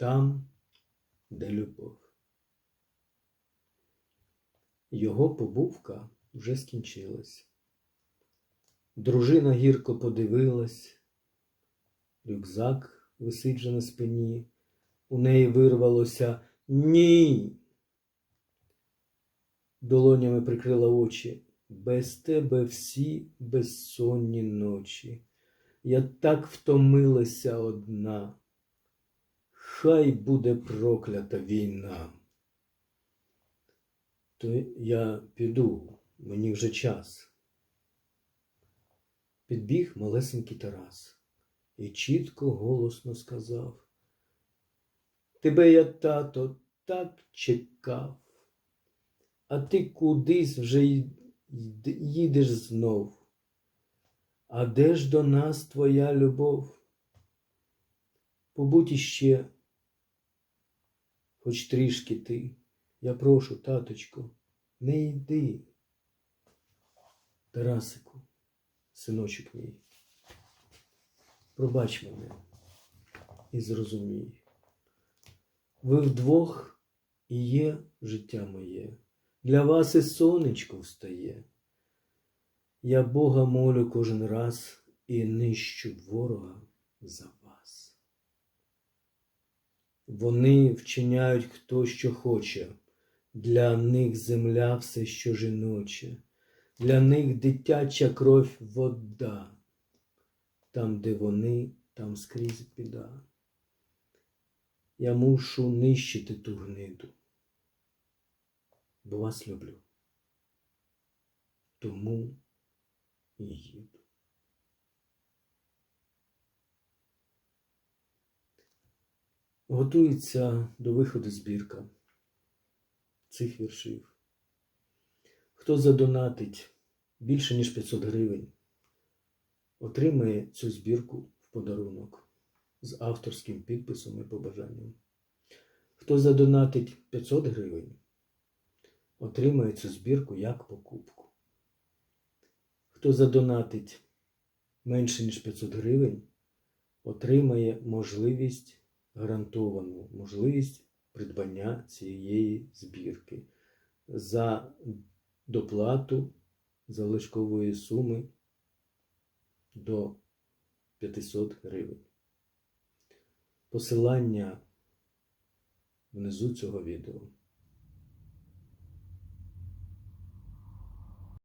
там, де любов. Його побувка вже скінчилась. Дружина гірко подивилась, рюкзак висить же на спині, у неї вирвалося ні. Долонями прикрила очі. Без тебе всі безсонні ночі. Я так втомилася одна. Хай буде проклята війна. То я піду, мені вже час. Підбіг малесенький Тарас і чітко голосно сказав. Тебе я, тато, так чекав, а ти кудись вже їдеш знов. А де ж до нас твоя любов? Побудь іще, хоч трішки ти. Я прошу, таточку, не йди. Тарасику, синочок мій, пробач мене і зрозумій. Ви вдвох і є життя моє, для вас і сонечко встає. Я Бога молю кожен раз і нищу ворога за. Вони вчиняють хто що хоче, для них земля все що жіноче, для них дитяча кров вода. Там, де вони, там скрізь біда. Я мушу нищити ту гниду, бо вас люблю. Тому і їду. Готується до виходу збірка цих віршів. Хто задонатить більше, ніж 500 гривень, отримає цю збірку в подарунок з авторським підписом і побажанням. Хто задонатить 500 гривень, отримає цю збірку як покупку. Хто задонатить менше, ніж 500 гривень, отримає можливість гарантовану, можливість придбання цієї збірки за доплату залишкової суми до 500 гривень. Посилання внизу цього відео.